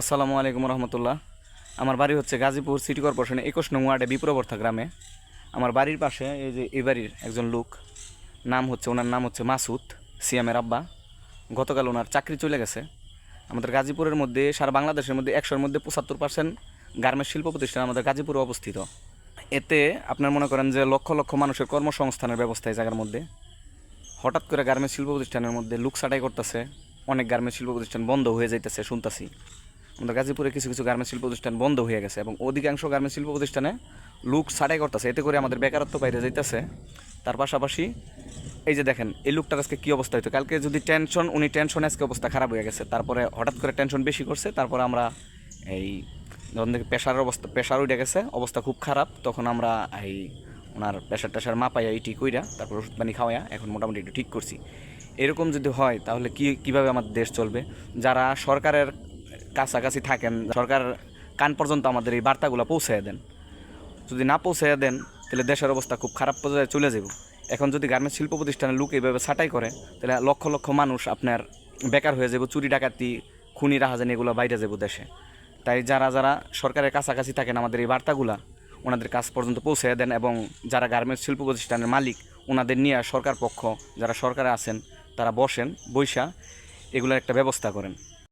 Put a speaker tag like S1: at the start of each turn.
S1: আসসালামু আলাইকুম রহমতুল্লাহ। আমার বাড়ি হচ্ছে গাজীপুর সিটি কর্পোরেশনে একুশ নং ওয়ার্ডে বিপ্রবর্থা গ্রামে। আমার বাড়ির পাশে এই যে এই বাড়ির একজন লোক, নাম হচ্ছে, ওনার নাম হচ্ছে মাসুদ সিএমের আব্বা। গতকাল ওনার চাকরি চলে গেছে। আমাদের গাজীপুরের মধ্যে, সারা বাংলাদেশের মধ্যে একশোর মধ্যে পঁচাত্তর পার্সেন্ট গার্মেন্টস শিল্প প্রতিষ্ঠান আমাদের গাজীপুরে অবস্থিত। এতে আপনার মনে করেন যে লক্ষ লক্ষ মানুষের কর্মসংস্থানের ব্যবস্থা এই জায়গার মধ্যে। হঠাৎ করে গার্মেন্টস শিল্প প্রতিষ্ঠানের মধ্যে লুক ছাটাই করতেছে, অনেক গার্মেন্টস শিল্প প্রতিষ্ঠান বন্ধ হয়ে যাইতেছে, শুনতাছি। আমাদের গাজীপুরে কিছু কিছু গার্মেন্টস শিল্প প্রতিষ্ঠান বন্ধ হয়ে গেছে এবং অধিকাংশ গার্মেন্টস শিল্প প্রতিষ্ঠানে লুক ছাটাই করতেছে। এতে করে আমাদের বেকারত্ব বাইরে যাইতেছে। তার পাশাপাশি এই যে দেখেন, এই লুকটার আজকে কী অবস্থা হইতো? কালকে যদি টেনশন উনি টেনশনে আজকে অবস্থা খারাপ হয়ে গেছে। তারপরে হঠাৎ করে টেনশন বেশি করছে। তারপরে আমরা এই যখন দেখি প্রেশারের অবস্থা প্রেশার উঠে গেছে, অবস্থা খুব খারাপ। তখন আমরা এই ওনার প্রেশার টেশার মাপাইয়া ঠিক কইরা তারপর ওষুধ পানি খাওয়াইয়া এখন মোটামুটি একটু ঠিক করছি। এরকম যদি হয়, তাহলে কি, কীভাবে আমাদের দেশ চলবে? যারা সরকারের কাছাকাছি থাকেন, সরকার কান পর্যন্ত আমাদের এই বার্তাগুলো পৌঁছে দেন। যদি না পৌঁছে দেন, তাহলে দেশের অবস্থা খুব খারাপ পর্যায়ে চলে যাব এখন যদি গার্মেন্টস শিল্প প্রতিষ্ঠানের লোক এইভাবে ছাঁটাই করে, তাহলে লক্ষ লক্ষ মানুষ আপনার বেকার হয়ে যাব চুরি ডাকাতি, খুনি, রাহাজানি এগুলো বাইরে যাব দেশে। তাই যারা যারা সরকারের কাছাকাছি থাকেন, আমাদের এই বার্তাগুলা ওনাদের কাছ পর্যন্ত পৌঁছে দেন এবং যারা গার্মেন্টস শিল্প প্রতিষ্ঠানের মালিক, ওনাদের নিয়ে সরকার পক্ষ, যারা সরকারে আছেন, তারা বসেন, বৈশা এগুলোর একটা ব্যবস্থা করেন।